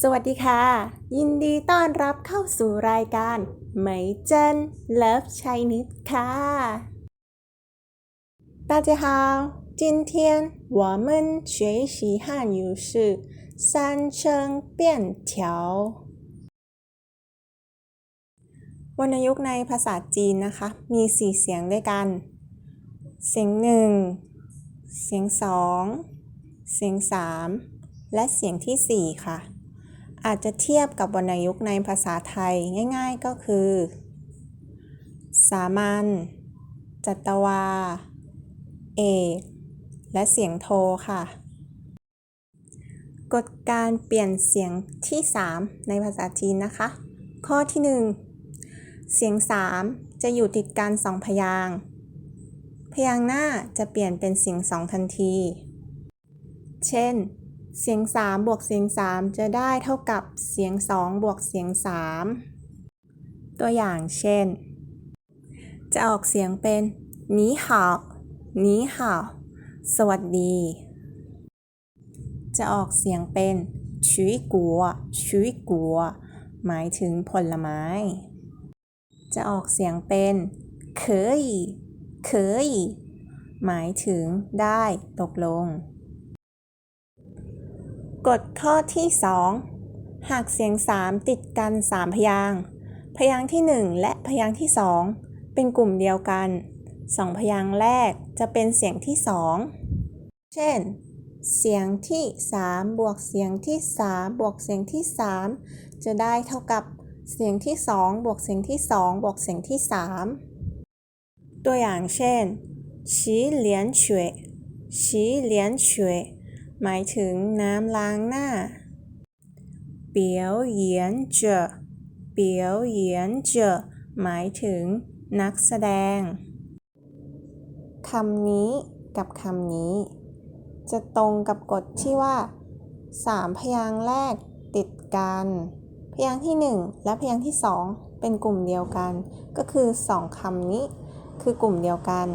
สวัสดีค่ะ ยินดีต้อนรับเข้าสู่รายการเหมยเจิ้นเลิฟชัยนิดค่ะ大家好今天我们学习汉语是三声变调วรรณยุกต์ในภาษาจีนนะคะ มีสี่เสียงด้วยกัน เสียงหนึ่ง เสียงสอง เสียงสาม และเสียงที่สี่ค่ะ อาจจะเทียบกับวรรณยุกต์ในภาษาไทยง่ายๆก็คือ สามัญจัตวา เอก และเสียงโทค่ะ กฎการเปลี่ยนเสียงที่ 3 ในภาษาจีนนะคะ ข้อที่ 1 เสียง 3 จะอยู่ติดกันสองพยาง พยางหน้าจะเปลี่ยนเป็นเสียงสองทันที เช่น เสียง 3 บวกเสียง 3 จะได้เท่ากับเสียง 2 บวกเสียง 3 ตัวอย่างเช่น จะออกเสียงเป็นนีห่าวนีห่าวสวัสดี จะออกเสียงเป็นชุยกัวชุยกัวหมายถึงผลไม้ จะออกเสียงเป็นเคยเคยหมายถึงได้ตกลง กฎข้อที่ 2 หากเสียง 3 ติดกัน 3 พยาง พยางที่ 1 และพยางที่ 2 เป็นกลุ่มเดียวกัน 2 พยางแรกจะเป็นเสียงที่ 2 เช่น เสียงที่ 3 บวกเสียงที่ 3 บวกเสียงที่ 3 จะได้เท่ากับเสียงที่ 2 บวกเสียงที่ 2 บวกเสียงที่ 3 ตัวอย่างเช่นฉีเหลียนเฉวยฉีเหลียนเฉวย หมายถึงน้ำล้างหน้าเปียวเหยียนเจอเปียวเหยียนเจอหมายถึงนักแสดงคำนี้กับคำนี้ จะตรงกับกฎที่ว่าสามพยางค์แรกติดกัน พยางค์ที่ 1 และพยางค์ที่ 2 เป็นกลุ่มเดียวกัน ก็คือ 2 คำนี้คือกลุ่มเดียวกัน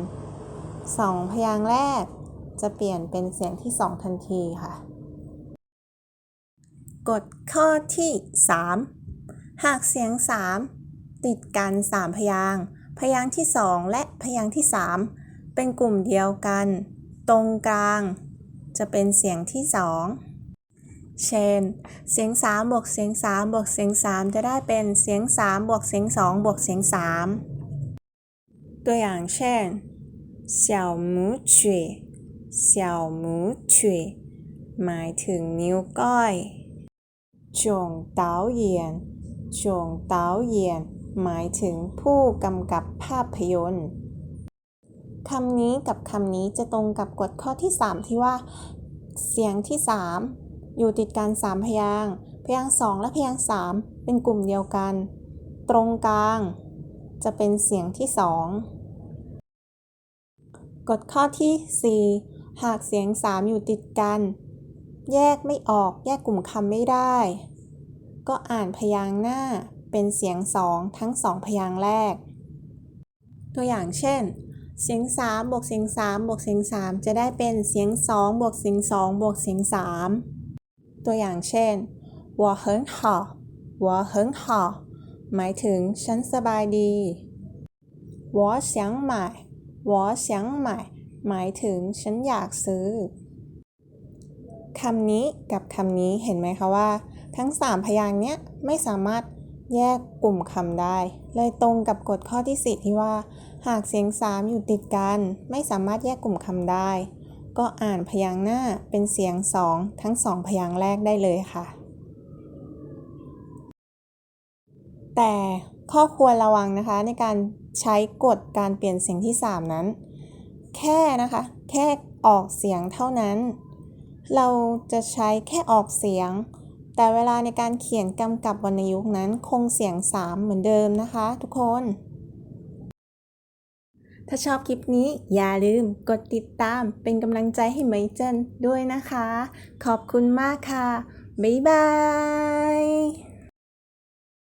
2 พยางค์แรก จะเปลี่ยนเป็นเสียงที่สองทันทีค่ะ กฎข้อที่ 3 หากเสียง 3 ติดกัน 3 พยางค์พยางค์ที่ 2 และพยางค์ที่ 3 เป็นกลุ่มเดียวกัน ตรงกลาง จะเป็นเสียงที่ 2 เช่น เสียง 3 บวกเสียง 3 บวกเสียง 3 จะได้เป็นเสียง 3 บวกเสียง 2 บวกเสียง 3 ตัวอย่างเช่น小拇指 เสียวมูฉุยหมายถึงนิ้วก้อยจงเต๋าเยียนจงเต๋าเหยียน หมายถึงผู้กำกับภาพยนตร์คำนี้กับคำนี้จะตรงกับกฎข้อที่ 3 ที่ว่า เสียงที่ 3 อยู่ติดกัน3พยางพยางสองและพยางสามเป็นกลุ่มเดียวกัน ตรงกลาง จะเป็นเสียงที่สองกฎข้อที่ 4 หากเสียง 3 อยู่ติดกัน แยกไม่ออกแยกกลุ่มคำไม่ได้ ก็อ่านพยางค์หน้าเป็นเสียง 2 ทั้ง 2 พยางค์แรก ตัวอย่างเช่น เสียง 3 บวกเสียง 3 บวกเสียง 3 จะได้เป็นเสียง 2 บวกเสียง 2 บวกเสียง 3 ตัวอย่างเช่น我很好我很好หมายถึงฉันสบายดี我想买我想买 หมายถึงฉันอยากซื้อคำนี้กับคำนี้เห็นไหมคะว่า ทั้ง 3 พยางค์เนี้ยไม่สามารถแยกกลุ่มคำได้ เลยตรงกับกฎข้อที่ 4 ที่ว่า หากเสียง 3 อยู่ติดกัน ไม่สามารถแยกกลุ่มคำได้ ก็อ่านพยางค์หน้าเป็นเสียง 2 ทั้ง 2 พยางค์แรกได้เลยค่ะ แต่ข้อควรระวังนะคะในการใช้กฎการเปลี่ยนเสียงที่ 3 นั้น แค่นะคะ แค่ออกเสียงเท่านั้น เราจะใช้แค่ออกเสียง แต่เวลาในการเขียนกำกับวรรณยุกต์นั้นคงเสียง 3 เหมือนเดิมนะคะ ทุกคน ถ้าชอบคลิปนี้อย่าลืมกดติดตามเป็นกำลังใจให้เหมยเจนด้วยนะคะ ขอบคุณมากค่ะ บ๊ายบาย